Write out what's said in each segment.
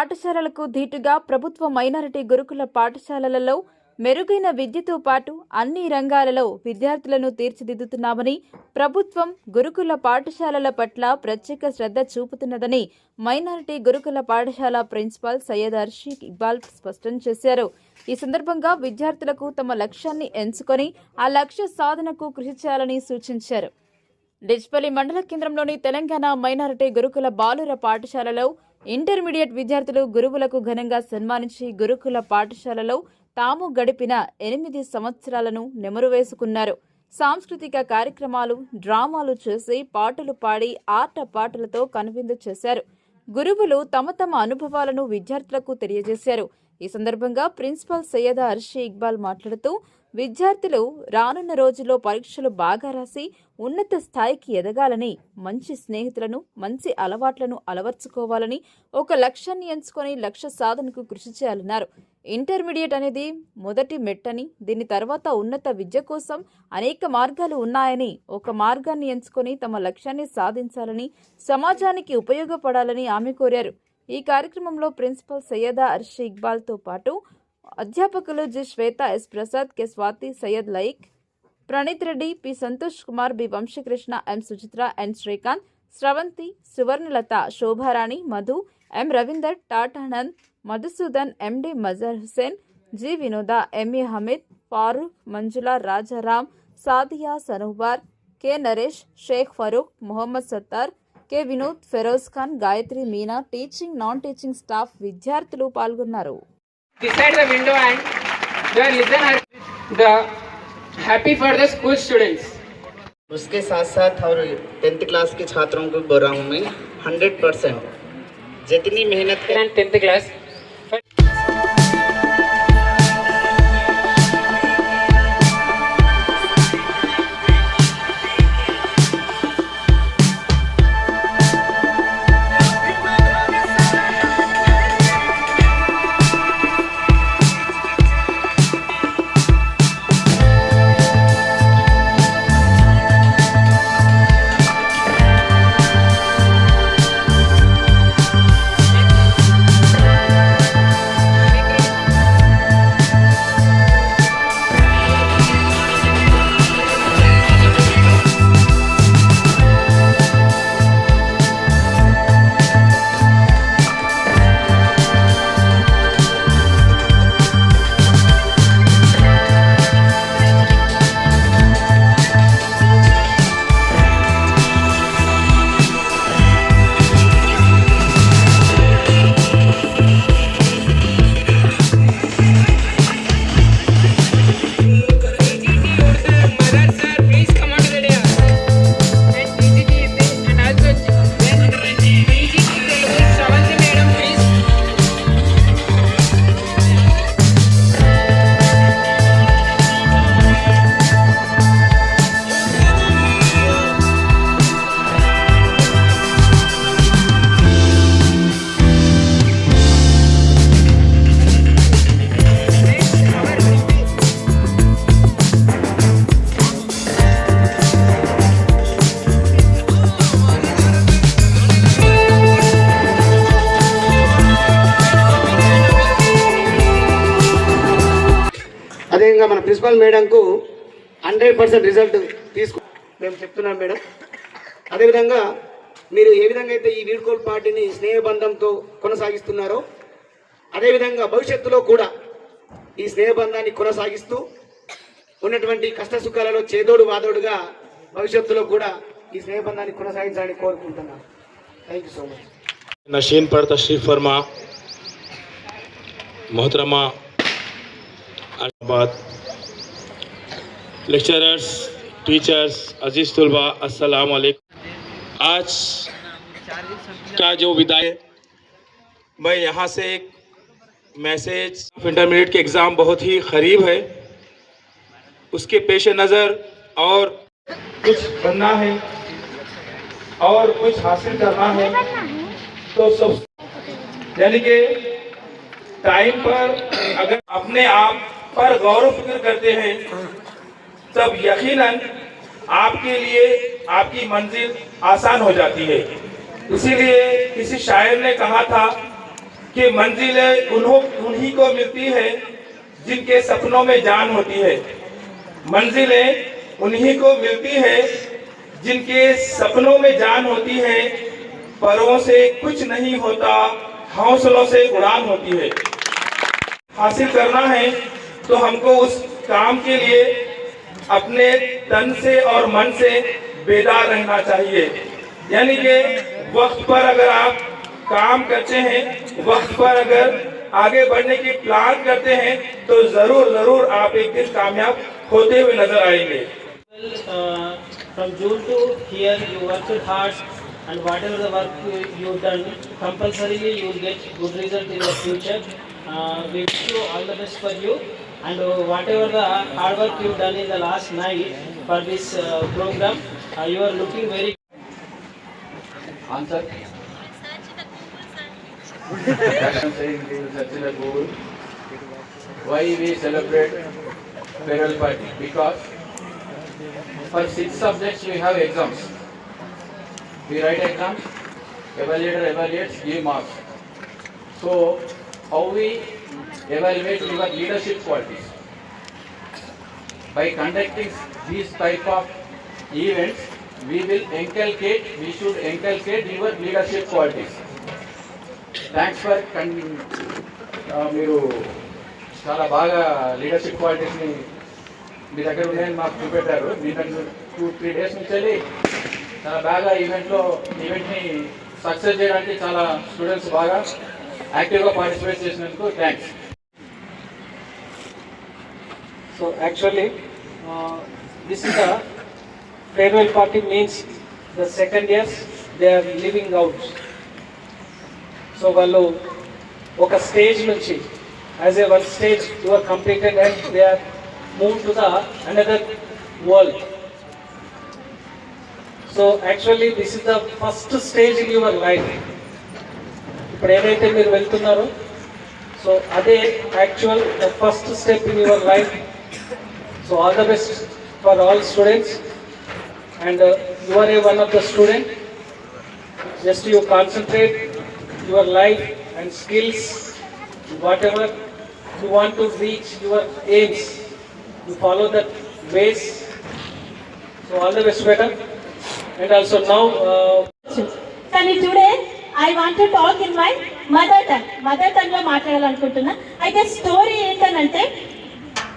పాఠశాలలకు ధీటుగా ప్రభుత్వ మైనారిటీ గురుకుల పాఠశాలలలో మెరుగైన విద్యతో పాటు అన్ని రంగాలలో విద్యార్థులను తీర్చిదిద్దుతున్నామని ప్రభుత్వం గురుకుల పాఠశాలల పట్ల ప్రత్యేక శ్రద్ధ చూపుతున్నదని మైనారిటీ గురుకుల పాఠశాల ప్రిన్సిపాల్ సయ్యద్ అర్షీక్ ఇక్బాల్ స్పష్టం చేశారు. ఈ సందర్భంగా విద్యార్థులకు తమ లక్ష్యాన్ని ఎంచుకొని ఆ లక్ష్య సాధనకు కృషి చేయాలని సూచించారు. డిచ్పల్లి మండల కేంద్రంలోని తెలంగాణ మైనారిటీ గురుకుల బాలుర పాఠశాలలో ఇంటర్మీడియట్ విద్యార్థులు గురువులకు ఘనంగా సన్మానించి గురుకుల పాఠశాలలో తాము గడిపిన ఎనిమిది సంవత్సరాలను నెమరు వేసుకున్నారు సాంస్కృతిక కార్యక్రమాలు డ్రామాలు చేసి పాటలు పాడి ఆట పాటలతో కనువిందు చేశారు. గురువులు తమ తమ అనుభవాలను విద్యార్థులకు తెలియజేశారు. ఈ సందర్భంగా ప్రిన్సిపల్ సయ్యద అర్షి ఇక్బాల్ మాట్లాడుతూ విద్యార్థులు రానున్న రోజుల్లో పరీక్షలు బాగా రాసి ఉన్నత స్థాయికి ఎదగాలని మంచి స్నేహితులను మంచి అలవాట్లను అలవర్చుకోవాలని ఒక లక్ష్యాన్ని ఎంచుకొని లక్ష్య సాధనకు కృషి చేయాలన్నారు. ఇంటర్మీడియట్ అనేది మొదటి మెట్టని దీని తర్వాత ఉన్నత విద్య కోసం అనేక మార్గాలు ఉన్నాయని ఒక మార్గాన్ని ఎంచుకొని తమ లక్ష్యాన్ని సాధించాలని సమాజానికి ఉపయోగపడాలని ఆమె కోరారు. ఈ కార్యక్రమంలో ప్రిన్సిపల్ సయ్యదా అర్షి ఇక్బాల్తో పాటు అధ్యాపకులు G Swetha S Prasad K Swathi Syed like Praneeth Reddy P Santosh Kumar B Vamshakrishna M Suchitra N Srikanth Sravanthi Suvarnalatha Shobharani Madhu M Ravinder Tatanand Madhusudan MD Mazhar Hussain G Vinoda MA Hameed Farooq Manjula Rajaram Sadia Sanobar K Naresh Sheikh Farooq Mohammed Sattar K Vinod Feroz Khan Gayatri Meena teaching non teaching staff విద్యార్థులు పాల్గొన్నారు beside the window and the listen are the happy for the school students. उसके साथ साथ और tenth class के छात्रों को बोल रहा हूँ मैं हंड्रेड परसेंट जितनी मेहनत करें टेंथ 10th ఖచ్చితంగా మన ప్రిన్సిపల్ మేడంకు హండ్రెడ్ పర్సెంట్ రిజల్ట్ తీసుకు మేము చెప్తున్నాం మేడం. అదేవిధంగా మీరు ఏ విధంగా అయితే ఈ వీడ్కోల్ పార్టీని స్నేహబంధంతో కొనసాగిస్తున్నారో అదేవిధంగా భవిష్యత్తులో కూడా ఈ స్నేహబంధాన్ని కొనసాగిస్తూ ఉన్నటువంటి కష్ట సుఖాలలో చేదోడు వాదోడుగా భవిష్యత్తులో కూడా ఈ స్నేహబంధాన్ని కొనసాగించాలని కోరుకుంటున్నాను thank you so much Nasheen పడత Shri ఫర్మా మొహతరమా अहमद लेक्चरर्स टीचर्स अज़ीज़ तलबा अस्सलाम वालेकुम आज का जो विदाई है, मैं यहाँ से एक मैसेज इंटरमीडिएट के एग्ज़ाम बहुत ही करीब है। उसके पेश नज़र और कुछ बनना है और कुछ हासिल करना है। तो सब यानी कि टाइम पर अगर अपने आप पर गौर फ़िक्र करते हैं। तब यकीनन आपके लिए आपकी मंजिल आसान हो जाती है। इसीलिए किसी शायर ने कहा था कि मंजिलें उन्हों, उन्हीं को मिलती है जिनके सपनों में जान होती है। मंजिलें उन्हीं को मिलती है जिनके सपनों में जान होती है। परों से कुछ नहीं होता, हौसलों से उड़ान होती है। हासिल करना है तो हमको उस काम के लिए अपने तन से और मन से बेदार रहना चाहिए यानी कि वक्त पर अगर आप काम करते हैं वक्त पर अगर आगे बढ़ने की प्लान करते हैं तो ज़रूर ज़रूर आप एक दिन कामयाब होते हुए नज़र आएँगे And whatever the work you've done, compulsorily you'll get good results in the future. Uh, we wish you all the best for you. And uh, whatever the hard work you've done in the last night for this uh, program uh, you are looking very Answer. Why we celebrate farewell party? Because for six subjects we have exams. We write exams, evaluator evaluates, give marks. So how we evaluate your leadership qualities? By conducting these type of events, we will inculcate, we should inculcate your leadership qualities. Thanks for కన్ మీరు చాలా బాగా leadership క్వాలిటీస్ని మీ దగ్గర ఉన్నాయని మాకు చూపెట్టారు మీరు two three days నుంచి వెళ్ళి చాలా బాగా ఈవెంట్లో ఈవెంట్ని సక్సెస్ చేయడానికి చాలా స్టూడెంట్స్ బాగా యాక్టివ్గా పార్టిసిపేట్ చేసినందుకు thanks So actually, uh, this is the farewell party means the second years they are living out. So వాళ్ళు ఒక స్టేజ్ నుంచి as a one stage you are completed and they are move to the another world so actually this is the first stage in your life ఇప్పుడు ఏదైతే మీరు వెళ్తున్నారో so అదే actual the first step in your life so all the best for all students and you are a one of the student just you concentrate your life and skills whatever you want to reach your aims you follow that ways so all the best better and also now uh, కానీ today I want to talk in my mother tongue mother టంగ్లో మాట్లాడాలనుకుంటున్నా అయితే story ఏంటనంటే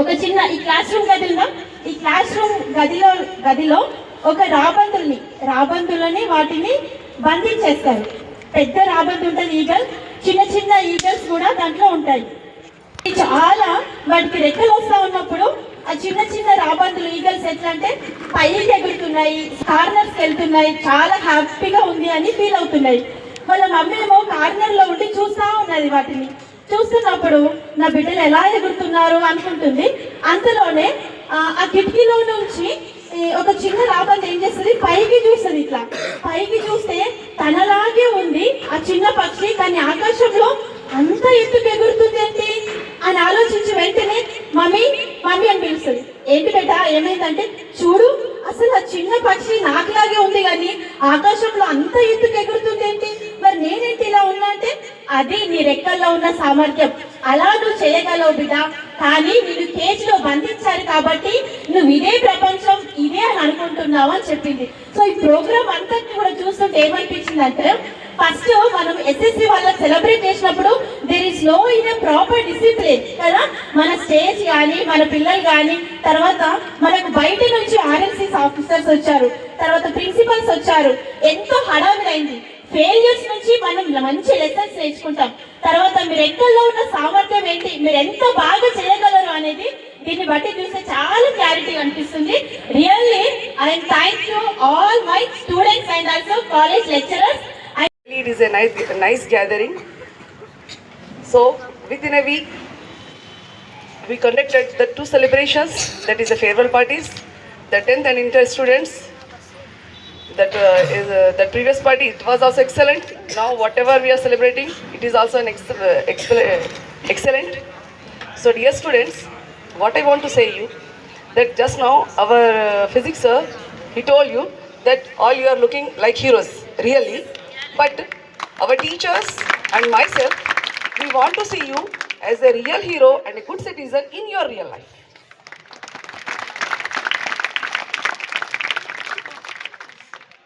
ఒక చిన్న ఈ class room గదిలో ఈ class room గదిలో గదిలో ఒక రాబందుల్ని రాబందులని వాటిని బంధించేస్తారు. పెద్ద రాబందు ఉంటుంది ఈగల్ చిన్న చిన్న ఈగల్స్ కూడా దాంట్లో ఉంటాయి. చాలా వాటికి రెక్కలు వస్తూ ఉన్నప్పుడు ఆ చిన్న చిన్న రాబందులు ఈగల్స్ ఎట్లా అంటే పైకి ఎగురుతున్నాయి కార్నర్స్ వెళ్తున్నాయి చాలా హ్యాపీగా ఉంది అని ఫీల్ అవుతున్నాయి. వాళ్ళ మమ్మీ ఏమో కార్నర్లో ఉండి చూస్తా ఉన్నది వాటిని. చూస్తున్నప్పుడు నా బిడ్డలు ఎలా ఎగురుతున్నారు అనుకుంటుంది. అంతలోనే ఆ, కిటికీలో నుంచి ఒక చిన్న రాబంది ఏం చేస్తుంది? పైకి చూస్తుంది ఇట్లా. పైకి చూస్తే తనలాగే ఉంది ఆ చిన్న పక్షి కానీ ఆకాశంలో అంత ఎత్తుకు ఎగురుతుంది ఏంటి? అని ఆలోచించి వెంటనే మమ్మీ మమ్మీ అని పిలుస్తుంది. ఏంటి బిడ్డ ఏమైందంటే చూడు అసలు ఆ చిన్న పక్షి నాకులాగే ఉంది కానీ ఆకాశంలో అంత ఎత్తుకు ఎగురుతుంది ఏంటి? నేనేంటి ఇలా ఉన్నా అంటే అది నీ రెక్కల్లో ఉన్న సామర్థ్యం. అలా నువ్వు చేయగలవు బిడ్డ. కానీ నిన్ను కేజీలో బంధించారు కాబట్టి నువ్వు ఇదే ప్రపంచం ఇదే అని అనుకుంటున్నావు అని చెప్పింది. సో ఈ ప్రోగ్రామ్ అంతా కూడా చూస్తుంటే ఏమనిపించింది అంటే ఫస్ట్ మనం ఎస్ఎస్సి వాళ్ళ సెలబ్రేట్ చేసినప్పుడు there is no in proper discipline కదా? మన స్టేజ్ కానీ మన పిల్లలు కానీ తర్వాత మనకు బయట నుంచి ఆర్ఎల్సీస్ ఆఫీసర్స్ వచ్చారు. తర్వాత ప్రిన్సిపల్స్ వచ్చారు. ఎంతో హడావిడైంది. ఫెయిల్యూర్స్ నుంచి మనం మంచి లెసన్స్ నేర్చుకుంటాం. తర్వాత మీరు ఎంతలో ఉన్న సామర్థ్యం ఏంటి మీరు ఎంత బాగా చేయగలరు అనేది దీన్ని బట్టి చూస్తే చాలా క్లారిటీ అనిపిస్తుంది really I and thank you all my students and also college lecturers it is a nice nice gathering so with in a week we conduct the two celebrations that is the farewell parties the tenth and inter students That uh, is uh, previous party, it was also excellent. Now whatever we are celebrating, it is also an ex- uh, excel- uh, excellent. So dear students, what I want to say you, that just now our uh, physics sir, he told you that all you are looking like heroes, really. But our teachers and myself, We want to see you as a real hero and a good citizen in your real life.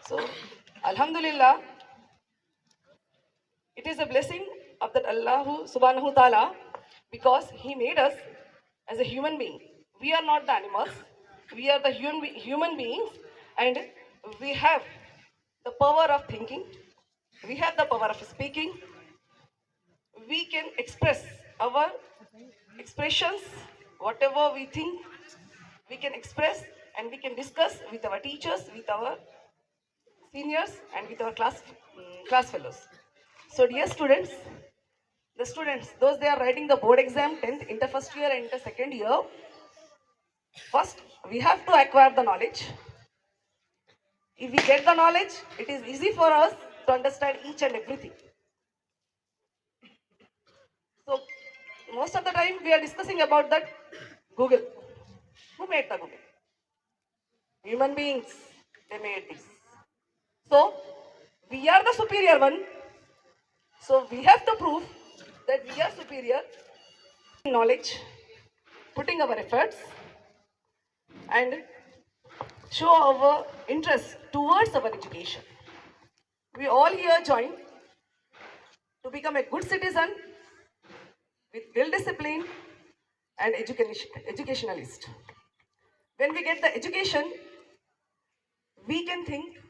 So, Alhamdulillah, it is a blessing of that Allah subhanahu ta'ala because He made us as a human being. We are not the animals, we are the human, human beings, and we have the power of thinking, we have the power of speaking, we can express our expressions, whatever we think, we can express and we can discuss with our teachers, with our seniors, and with our class, mm, class fellows. So, dear students, the students, those they are writing the board exam, 10th, inter first year and inter second year, first we have to acquire the knowledge. If we get the knowledge, it is easy for us to understand each and everything. So, most of the time we are discussing about that Google. Who made the Google? Human beings, they made this. So, we are the superior one. So, we have to prove that we are superior in knowledge, putting our efforts, and show our interest towards our education. We all here join to become a good citizen with well discipline and education, educationalist. When we get the education, we can think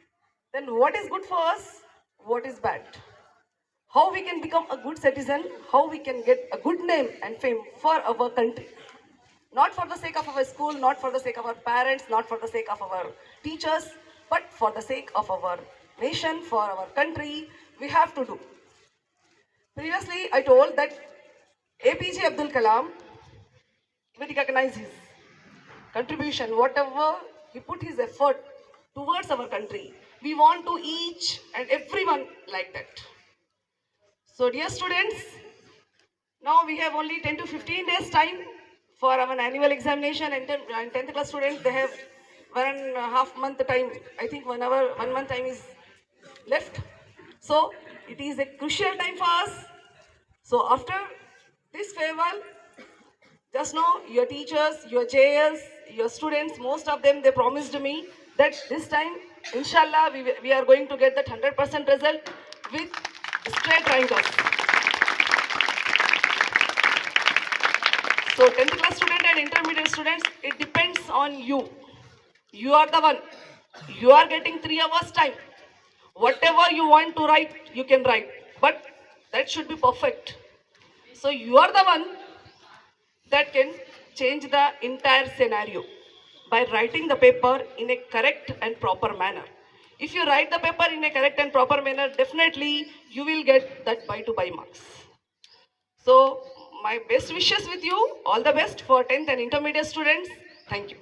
then what is good for us, what is bad. How we can become a good citizen, how we can get a good name and fame for our country. Not for the sake of our school, not for the sake of our parents, not for the sake of our teachers, but for the sake of our nation, for our country, we have to do. Previously, I told that APJ Abdul Kalam, we recognize his contribution, whatever he put his effort towards our country. We want to each and everyone like that. So, dear students, now we have only 10 to 15 days time for our annual examination and 10th uh, class students, they have one and a half month time. I think one hour, one month time is left. So, it is a crucial time for us. So, after this farewell, just know your teachers, your JS, your students, most of them, they promised me that this time, inshallah, we, we are going to get that 100% result with straight rankers. So 10th class student and intermediate students, it depends on you. You are the one. You are getting three hours time. Whatever you want to write, you can write. But that should be perfect. So you are the one that can change the entire scenario by writing the paper in a correct and proper manner. If you write the paper in a correct and proper manner, definitely you will get that by to by marks. So my best wishes with you. All the best for 10th and intermediate students. Thank you.